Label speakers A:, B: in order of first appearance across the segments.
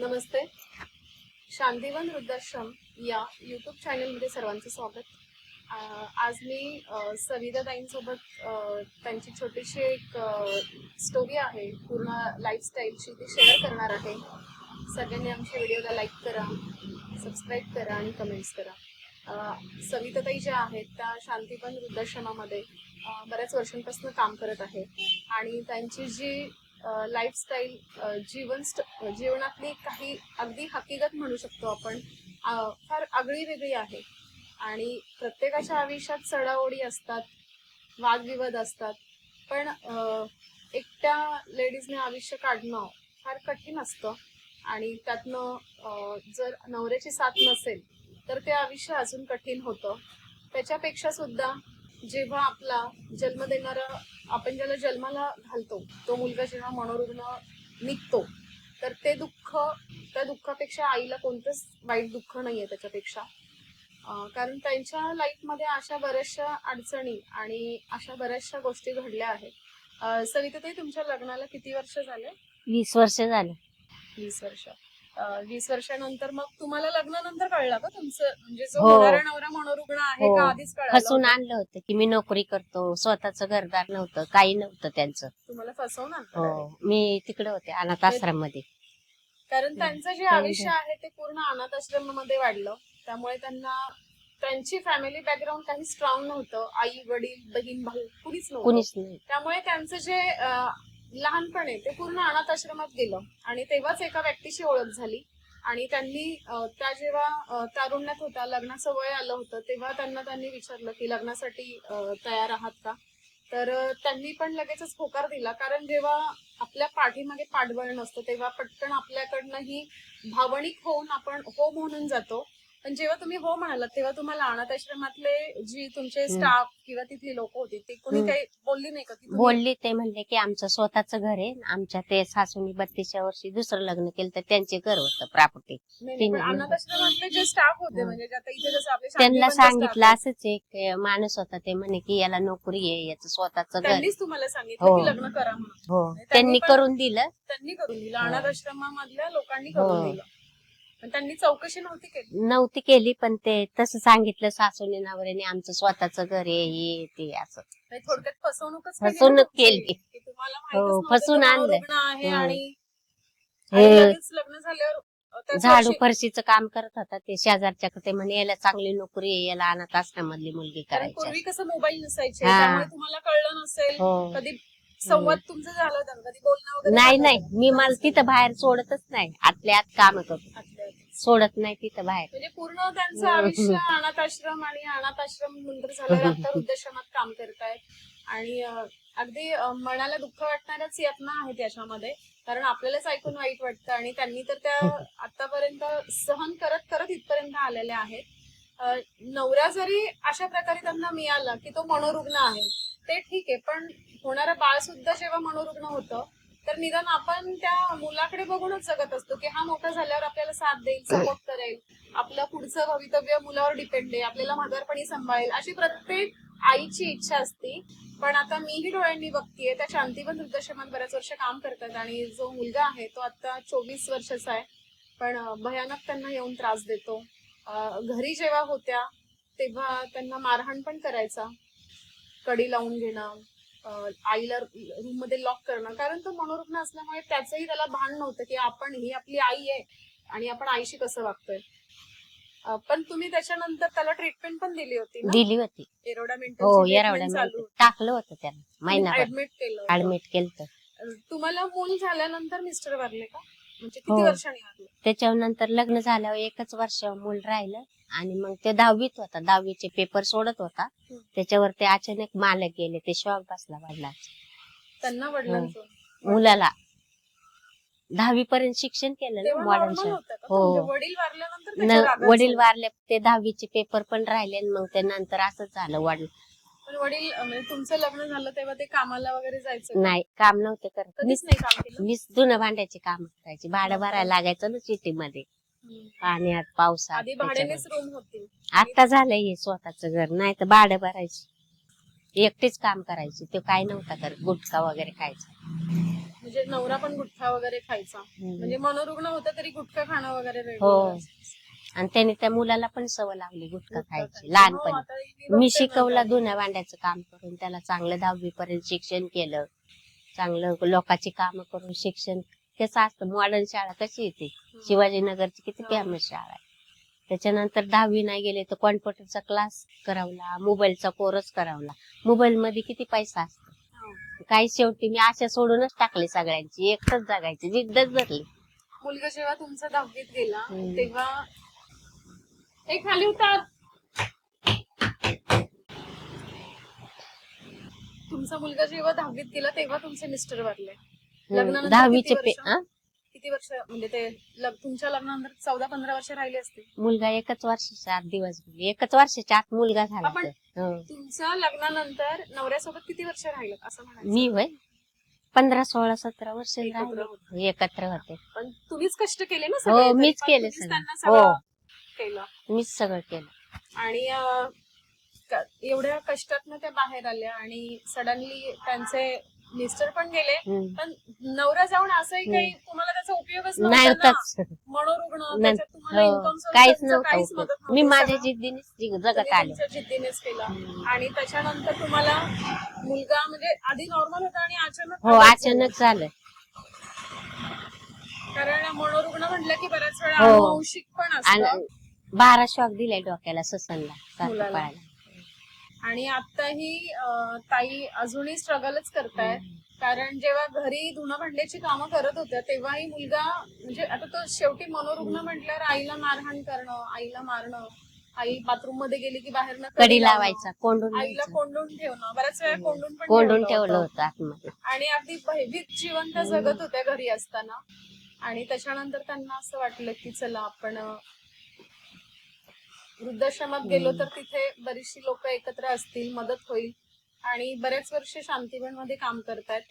A: नमस्ते. शांतिवन वृद्धाश्रम या यूट्यूब चॅनलमध्ये सर्वांचं स्वागत. आज मी सविताताईंसोबत त्यांची छोटीशी एक स्टोरी आहे. पूर्ण लाईफस्टाईलची ती शेअर करणार आहे. सगळ्यांनी आमच्या व्हिडिओला लाईक करा सबस्क्राईब करा आणि कमेंट्स करा. सविताताई ज्या आहेत त्या शांतिवन वृद्धाश्रमामध्ये बऱ्याच वर्षांपासून काम करत आहेत. आणि त्यांची जी लाईफस्टाईल जीवन स्ट- जीवनातली काही अगदी हकीकत म्हणू शकतो आपण फार आगळी वेगळी आहे. आणि प्रत्येकाच्या आयुष्यात चढाओढी असतात वादविवाद असतात पण एकट्या लेडीजने आयुष्य काढणं फार कठीण असतं. आणि त्यातनं जर नवऱ्याची साथ नसेल तर ते आयुष्य अजून कठीण होतं. त्याच्यापेक्षा सुद्धा जेव्हा आपला जन्म देणारा आपण ज्याला जन्माला घालतो तो मुलगा जेव्हा मनोरुग्ण निघतो तर ते दुःख त्या दुःखापेक्षा आईला कोणतंच वाईट दुःख नाहीये त्याच्यापेक्षा. कारण त्यांच्या लाईफमध्ये अशा बऱ्याचशा अडचणी आणि अशा बऱ्याचशा गोष्टी घडल्या आहेत. अं, सविताताई तुमच्या लग्नाला किती वर्ष झाले?
B: वीस वर्ष झाले.
A: वीस वर्ष. वीस वर्षानंतर मग तुम्हाला लग्नानंतर कळलं का तुमचं म्हणजे जो
B: हो.
A: होणारा नवरा मनोरुग्ण आहे
B: हो.
A: का आधीच कळलं
B: फसून? आणलं होतं की मी नोकरी करतो स्वतःच घरदार नव्हतं काही नव्हतं त्यांचं
A: तुम्हाला फसवून आणलं
B: हो. मी तिकडे होते अनाथ आश्रममध्ये
A: कारण त्यांचं जे आयुष्य आहे ते पूर्ण अनाथ आश्रमामध्ये वाढलं त्यामुळे त्यांना त्यांची फॅमिली बॅकग्राऊंड काही स्ट्रॉंग नव्हतं आई वडील बहीण भाऊ कुणीच नव्हतं
B: कुणीच नाही
A: त्यामुळे त्यांचं जे अं, लहानपण आहे ते पूर्ण अनाथ आश्रमात गेलं आणि तेव्हाच एका व्यक्तीशी ओळख झाली. आणि त्यांनी त्या जेव्हा तारुण्यात होता लग्नाचं वय आलं होतं तेव्हा त्यांना त्यांनी विचारलं की लग्नासाठी तयार आहात का? तर त्यांनी पण लगेचच होकार दिला. कारण जेव्हा आपल्या पाठीमागे पाठबळ नसतं तेव्हा पटकन आपल्याकडनंही भावनिक होऊन आपण हो म्हणून जातो. पण जेव्हा तुम्ही हो म्हणालात तेव्हा तुम्हाला अनाथ आश्रमातले जी तुमचे. स्टाफ किंवा तिथली लोक होती ते कोणी. काही बोलली नाही का की तुम्ही-
B: बोलले ते म्हणले की आमचं स्वतःच घर आहे आमच्या ते सासूनी बत्तीसच्या वर्षी दुसरं लग्न केलं तर त्यांचे घर होतं प्रॉपर्टी
A: नाही, नाही, पण
B: तीन-
A: अनाथ आश्रमातले जे स्टाफ होते
B: हा.
A: म्हणजे जे आता इथे जसं आपले
B: त्यांना
A: staff
B: सांगितलं
A: आहे,
B: असंच एक माणूस होता ते म्हणे की याला नोकरी आहे याचं स्वतःच घर
A: त्यांनीच तुम्हाला सांगितलं
B: हो.
A: की लग्न करा म्हणून
B: हो
A: त्यांनी
B: त्यांनी
A: पण-
B: करून दिलं
A: त्यांनी करून दिलं
B: हो.
A: अनाथ आश्रमामधल्या लोकांनी
B: हो.
A: करून दिलं पण त्यांनी चौकशी नव्हती केली
B: नव्हती केली पण ते तसं सांगितलं सासूने नवऱ्याने आमचं स्वतःच घर आहे हे ते असं
A: म्हणजे थोडक्यात फसवणूकच केली ना
B: फसवणूक
A: तुमची,
B: केली.
A: की तुम्हाला
B: हो,
A: माहितच नव्हतं
B: फसवून.
A: रुग्ण आहे
B: हम्म.
A: आणि
B: हे-
A: आणि लगेच लग्न झाल्यावर अ, त्याच
B: झाडू
A: वर्षी-
B: फरशीचं काम करत होता ते शेजारच्या ते म्हणे याला चांगली नोकरी आहे याला अनाथ आश्रमातली मुलगी
A: कारण
B: करायची
A: पूर्वी कसं मोबाईल नसायचे
B: हा.
A: त्यामुळे तुम्हाला कळलं नसेल
B: हो
A: कधी संवाद तुमचं झालं होतं का? कधी बोलणं वगैरे
B: नाही
A: झालं
B: नाही? मी मला तिथं बाहेर सोडतच नाही आतल्या आत काम करतो. सोडत नाही तिथं बाहेर.
A: म्हणजे पूर्ण त्यांचं. आयुष्य अनाथ आश्रम आणि अनाथ आश्रम नंतर झाल्यावर आता वृद्धाश्रमात काम करतायत. आणि अं, अगदी अं, मनाला दुःख वाटणाऱ्याच यातना आहेत याच्यामध्ये. कारण आपल्यालाच ऐकून वाईट वाटतं आणि त्यांनी तर त्या आतापर्यंत सहन करत करत इथपर्यंत आलेल्या आहेत. अं, नवरा जरी अशा प्रकारे त्यांना मिळाला की तो मनोरुग्ण आहे ते ठीक आहे. पण होणारं बाळ सुद्धा जेव्हा मनोरुग्ण होतं तर निदान आपण त्या मुलाकडे बघूनच जगत असतो की हा मोठा झाल्यावर आपल्याला साथ देईल सपोर्ट करेल. आपलं पुढचं भवितव्य मुलावर डिपेंड आहे आपल्याला म्हातारपणी सांभाळेल अशी प्रत्येक आईची इच्छा असते. पण आता मीही डोळ्यांनी बघतीये त्या शांतीवन वृद्धाश्रमात बऱ्याच वर्ष काम करतात आणि जो मुलगा आहे तो आता चोवीस वर्षाचा आहे. पण भयानक त्यांना येऊन त्रास देतो. घरी जेव्हा होत्या तेव्हा त्यांना मारहाण पण करायचा. कडी लावून घेणं. आईला रूममध्ये लॉक करणं. कारण तो मनोरुग्ण असल्यामुळे त्याचंही त्याला भान नव्हतं की आपण ही आपली आई आहे आणि आपण आईशी कसं वागतोय. पण तुम्ही त्याच्यानंतर त्याला ट्रीटमेंट पण दिली होती ना?
B: दिली होती.
A: एरोडा
B: हो टाकलं होतं त्याला महिनाभर.
A: ऍडमिट केलं होतं.
B: ऍडमिट केलं
A: तुम्हाला मूल झाल्यानंतर मिस्टर वारले का? म्हणजे किती
B: हो.
A: वर्षांनी वारले
B: त्याच्यानंतर लग्न झाल्यावर एकच वर्ष मूल राहिलं आणि मग ते दहावीत होता. दहावीचे पेपर सोडत होता. त्याच्यावर ते अचानक मालक गेले. ते शॉक बसला वडिला
A: त्यांना वडिलांचं?
B: मुलाला. दहावी पर्यंत शिक्षण केलं ना
A: तेव्हा
B: मॉडर्न
A: नॉर्मल होतं का?
B: हो.
A: म्हणजे वडील वारल्यानंतर त्याच्या रागात
B: वडील
A: झालं.
B: वारले ते दहावीचे पेपर पण राहिले आणि मग ते नंतर असंच झालं. वडील
A: पण वडील म्हणजे तुमचं लग्न झालं तेव्हा ते कामाला वगैरे जायचं?
B: नाही काम नव्हते करत.
A: कधीच
B: मीच
A: नाही काम केलं?
B: मीच जुनं भांड्याची काम करायची. भाडं भरायला लागायचं ना सिटीमध्ये.
A: हम्म.
B: पाण्यात पावसात
A: आधी. भाड्यानेच रूम होती.
B: आता झालंय हे स्वतःच घर. नाही तर भाडं भरायची. एकटीच काम करायची. ते काय नव्हता करत. गुटखा वगैरे खायचा.
A: म्हणजे नवरा पण गुटखा वगैरे खायचा. म्हणजे मनोरुग्ण होतं तरी गुटखा खाणं वगैरे
B: हो. आणि त्याने त्या मुलाला पण सवय लावली गुटखा खायची.
A: हो,
B: लहानपणी.
A: आता मी
B: शिकवलं धुण्या भांड्याचं काम करून त्याला चांगलं दहावी पर्यंत शिक्षण केलं. चांगलं लोकांची कामं करून शिक्षण. कसं असतं मॉडर्न शाळा कशी येते शिवाजीनगरची किती
A: हो.
B: फेमस शाळा आहे. त्याच्यानंतर दहावी नाही गेले तर कॉम्प्युटरचा क्लास करावला मोबाईलचा कोर्स करावला. मोबाईल मध्ये किती पैसा असतो?
A: हो.
B: काही शेवटी मी आशा सोडूनच टाकली सगळ्यांची. एकटच जगायची जिद्दच धरली.
A: मुलगा जेव्हा तुमचा दहावीत गेला. तेव्हा हे खाली उतार तुमचा मुलगा जेव्हा दहावीत गेला तेव्हा तुमचे मिस्टर वारले लग्नानंतर
B: दहावीचे
A: किती
B: पे
A: वर्ष?
B: हा?
A: किती वर्ष म्हणजे ते लग- तुमच्या लग्नानंतर चौदा पंधरा वर्ष राहिले असतील
B: मुलगा एकच वर्षाच्या आत दिवस गेले. एकच वर्षाच्या आत मुलगा झाला
A: आपण-
B: तर. हो.
A: तुमच्या लग्नानंतर नवऱ्यासोबत किती वर्ष राहिलं असं म्हणायचं
B: मी वय पंधरा सोळा सतरा वर्ष
A: एकत्र. होते.
B: एकत्र होते
A: पण तुम्हीच कष्ट केले ना
B: हो,
A: सगळे
B: मीच
A: पण
B: केले
A: तुम्हीच
B: सगळे.
A: त्यांना
B: हो.
A: केलं
B: मीच सगळं केलं
A: आणि अं, क- एवढ्या कष्टातनं त्या बाहेर आल्या आणि सडनली त्यांचे मिस्टर पण गेले
B: हम्म.
A: पण नवरा जाऊन असंही काही तुम्हाला त्याचा उपयोगच
B: नाही
A: नव्हता ना.
B: होतच
A: मनोरुग्ण
B: नाही.
A: त्याच्यात तुम्हाला
B: हो.
A: income source
B: काहीच
A: त्यांचं काहीच
B: नव्हतं
A: मदत
B: उपयोग. मी. माझ्या
A: सगळं
B: जिद्दीनेच जि-
A: तुम्ही
B: जगत आले
A: तुमच्या जिद्दीनेच केलं. आणि त्याच्यानंतर तुम्हाला मुलगा म्हणजे आधी नॉर्मल होता आणि अचानक
B: हो. अचानक झालं
A: कारण मनोरुग्ण म्हटलं की बऱ्याच वेळा
B: हो.
A: अनुवंशिक पण असतं
B: आणि बारा शॉक दिलाय डोक्याला ससनला
A: मुलाला. आणि आताही अं, ताई अजूनही स्ट्रगलच करतायत. कारण जेव्हा घरी धुणं भांड्याची कामं करत होत्या तेव्हाही मुलगा म्हणजे आता तो शेवटी मनोरुग्ण म्हटल्यावर आईला मारहाण करणं आईला मारणं आई बाथरूममध्ये गेली की बाहेर
B: कडी लावायचा कोंडून
A: आईला
B: न्यायचा.
A: कोंडून ठेवणं बऱ्याच वेळा कोंडून पण
B: कोंडून
A: ठेवलं होतं.
B: होतं आतमध्ये.
A: आणि अगदी भयभीत जीवन त्या जगत होत्या घरी असताना. आणि त्याच्यानंतर त्यांना असं वाटलं की चला आपण वृद्धाश्रमात गेलो तर तिथे बरीचशी लोक एकत्र असतील मदत होईल. आणि बरेच वर्ष शांतीवनमध्ये काम करतायत.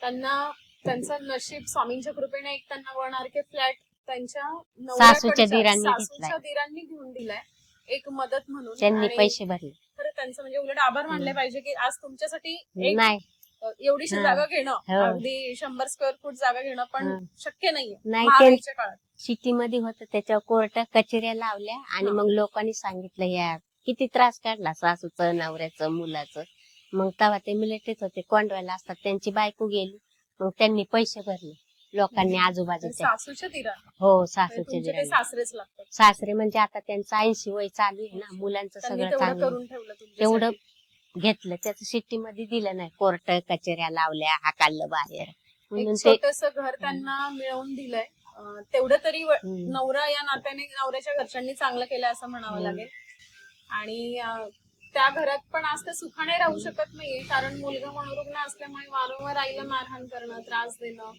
A: त्यांना त्यांचं नशीब स्वामींच्या कृपेने एक त्यांना वन आर के फ्लॅट त्यांच्या
B: सासूच्या दिरांनी
A: घेऊन दिलाय. एक मदत म्हणून.
B: त्यांनी पैसे भरले.
A: खरं त्यांचं म्हणजे उलट आभार मानले पाहिजे की आज तुमच्यासाठी एवढीशी. जागा घेणं.
B: हो.
A: अगदी शंभर स्क्वेअर फूट जागा घेणं पण. शक्य नाहीये. काळात.
B: सिटी मध्ये होतं त्याच्यावर कोर्ट कचेऱ्या लावल्या आणि. मग लोकांनी सांगितलं या किती त्रास काढला सासूचं नवऱ्याचं मुलाचं. मग तेव्हा ते मिलिटरीत होते कोंडवायला असतात त्यांची बायको गेली मग त्यांनी पैसे भरले. लोकांनी आजूबाजूच्या
A: सासूच्या दिरा
B: हो सासूचे.
A: सासरेच लागतात.
B: सासरे म्हणजे आता त्यांचं ऐंशी वय चालू आहे ना मुलांचं सगळं
A: तुमच्यासाठी.
B: तेवढं घेतलं त्याचं सिटी मध्ये दिलं नाही कोर्ट कचेऱ्या लावल्या हाकाललं बाहेर. म्हणून ते
A: घर त्यांना मिळवून दिलंय. तेवढं तरी. नवरा या नात्याने नवऱ्याच्या घरच्यांनी चांगलं केलं असं म्हणावं. लागेल. आणि त्या घरात पण आज ते सुखाने राहू शकत नाहीये कारण मुलगा मनोरुग्ण असल्यामुळे वारंवार आईला मारहाण करणं त्रास देणं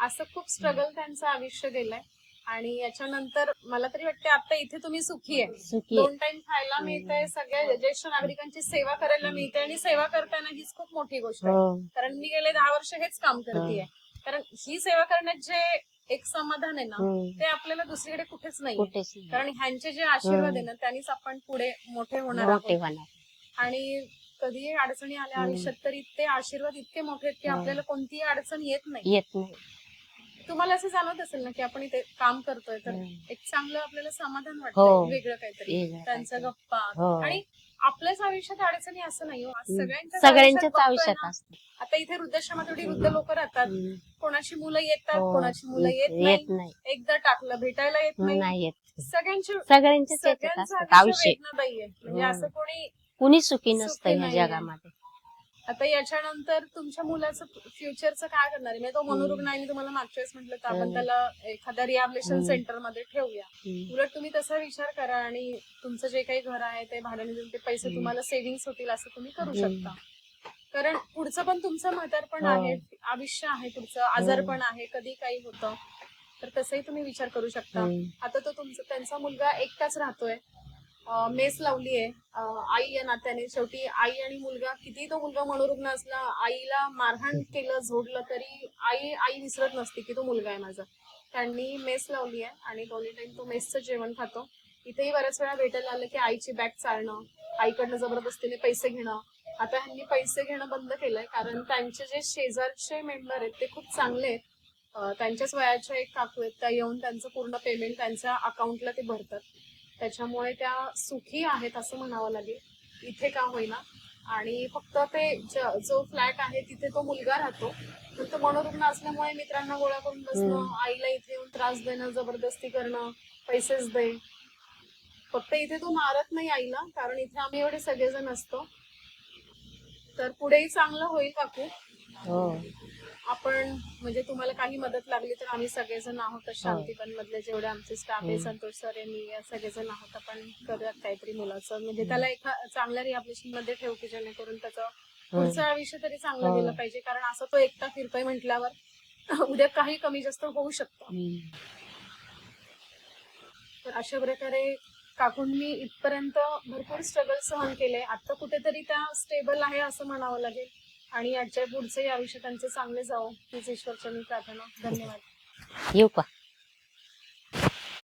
A: असं खूप स्ट्रगल त्यांचं आयुष्य गेलंय. आणि याच्यानंतर मला तरी वाटते आता इथे तुम्ही सुखी आहे. दोन टाइम खायला मिळतंय सगळ्या ज्येष्ठ नागरिकांची सेवा करायला मिळते आणि सेवा करताना हीच खूप मोठी गोष्ट आहे.
B: हो.
A: कारण मी गेले दहा वर्ष हेच काम करतेय. कारण ही सेवा करण्यात जे एक समाधान आहे ना
B: हम्म.
A: ते आपल्याला दुसरीकडे कुठेच नाही
B: कुठेच नाही.
A: कारण ह्यांचे जे आशीर्वाद आहे. ना त्यांनीच आपण पुढे मोठे होणार
B: मोठे
A: आहोत
B: होणार
A: आणि कधीही अडचणी आल्या
B: हम्म.
A: आयुष्यात तरी ते आशीर्वाद इतके मोठे आहेत की
B: हम्म.
A: आपल्याला कोणतीही अडचण येत नाही
B: येत नाही
A: तुम्हाला असं जाणवत असेल ना की आपण इथे काम करतोय तर
B: हम्म.
A: एक चांगलं आपल्याला समाधान
B: हो.
A: वाटतं वेगळं काहीतरी
B: वेगळं
A: त्यांचं
B: काहीतरी.
A: गप्पा
B: हो.
A: आणि आपल्याच आयुष्यात अडचणी असं नाही हो आज. सगळ्यांच्याच
B: सगळ्यांच्याच
A: बघतोय
B: आयुष्यात
A: ना.
B: असत
A: आता इथे वृद्धाश्रमात एवढी वृद्ध लोक राहतात कोणाची मुलं येतात
B: हो.
A: कोणाची मुलं येत
B: येत
A: नाही
B: नाही
A: एकदा टाकलं भेटायला येत नाही
B: नाही येत
A: सगळ्यांची
B: सगळ्यांच्याच याच्यात
A: सगळ्यांचं
B: असतात
A: आयुष्य
B: आयुष्य
A: वेदनादायी आहे म्हणजे
B: हम्म.
A: असं कोणी
B: कुणी सुखी नसतं
A: सुखी
B: ह्या
A: नाहीये.
B: जगामध्ये
A: आता याच्यानंतर तुमच्या मुलाचं फ्युचरचं काय करणार आहे म्हणजे तो मनोरुग्ण आहे मी तुम्हाला मागच्या वेळेस म्हटलं तर आपण
B: हम्म.
A: त्याला एखाद्या रिहॅबिलेशन. सेंटरमध्ये ठेवूया. उलट तुम्ही तसा विचार करा आणि तुमचं जे काही घर आहे ते भाड्याने देऊन ते पैसे. तुम्हाला सेव्हिंग्स होतील असं तुम्ही करू. शकता कारण पुढचं पण तुमचं म्हातारपण
B: हो.
A: आहे आयुष्य आहे पुढचं आजारपण आहे कधी काही होतं तर तसंही तुम्ही विचार करू शकता. आता तो तुमचा त्यांचा मुलगा एकटाच राहतोय मेस लावलीये अं, आई या नात्याने. शेवटी आई आणि मुलगा किती तो मुलगा मनोरुग्ण असला आईला मारहाण केलं झोडलं तरी आई आई विसरत नसते की तो मुलगा आहे माझा. त्यांनी मेस लावली आहे आणि दोन्ही टाइम तो मेसचं जेवण खातो. इथेही बऱ्याच वेळा भेटायला आलं की आईची बॅग चालणं आईकडनं जबरदस्तीने पैसे घेणं. आता ह्यांनी पैसे घेणं बंद केलंय कारण त्यांचे जे शेजारचे मेंबर आहेत ते खूप चांगले आहेत. त्यांच्याच वयाच्या एक काकू आहेत त्या येऊन त्यांचं पूर्ण पेमेंट त्यांच्या अकाउंटला ते भरतात. त्याच्यामुळे त्या सुखी आहेत असं म्हणावं लागेल. इथे का होईना. आणि फक्त ते ज- फ्लॅट आहे तिथे तो मुलगा राहतो. पण तो मनोरुग्ण असल्यामुळे मित्रांना गोळा करून बसणं. आईला इथे येऊन त्रास देणं जबरदस्ती करणं पैसेच दे. फक्त इथे तो मारत नाही आईला कारण इथे आम्ही एवढे सगळेजण असतो. तर पुढेही चांगलं होईल काकू.
B: हो.
A: आपण म्हणजे तुम्हाला काही मदत लागली तर आम्ही सगळेजण आहोत शांतीपण मधले जेवढे आमचे स्टाफ आहे. संतोष सर आहे मी सगळेजण आहोत. आपण करूयात काहीतरी मुलाचं. म्हणजे त्याला एका चांगल्या रिहॅबिलिटेशनमध्ये ठेवू की जेणेकरून त्याचं पुढचं आयुष्य तरी चांगलं. गेलं पाहिजे. कारण असं तो एकटा फिरतोय म्हटल्यावर उद्या काही कमी जास्त होऊ शकतं. तर अशा प्रकारे काकूंनी इथपर्यंत भरपूर स्ट्रगल सहन केले. आता कुठेतरी त्या स्टेबल आहे असं म्हणावं लागेल. आणि याच्या पुढचंही आयुष्य त्यांचे चांगले जावो. हीच मी प्रार्थना. धन्यवाद.
B: येऊ का?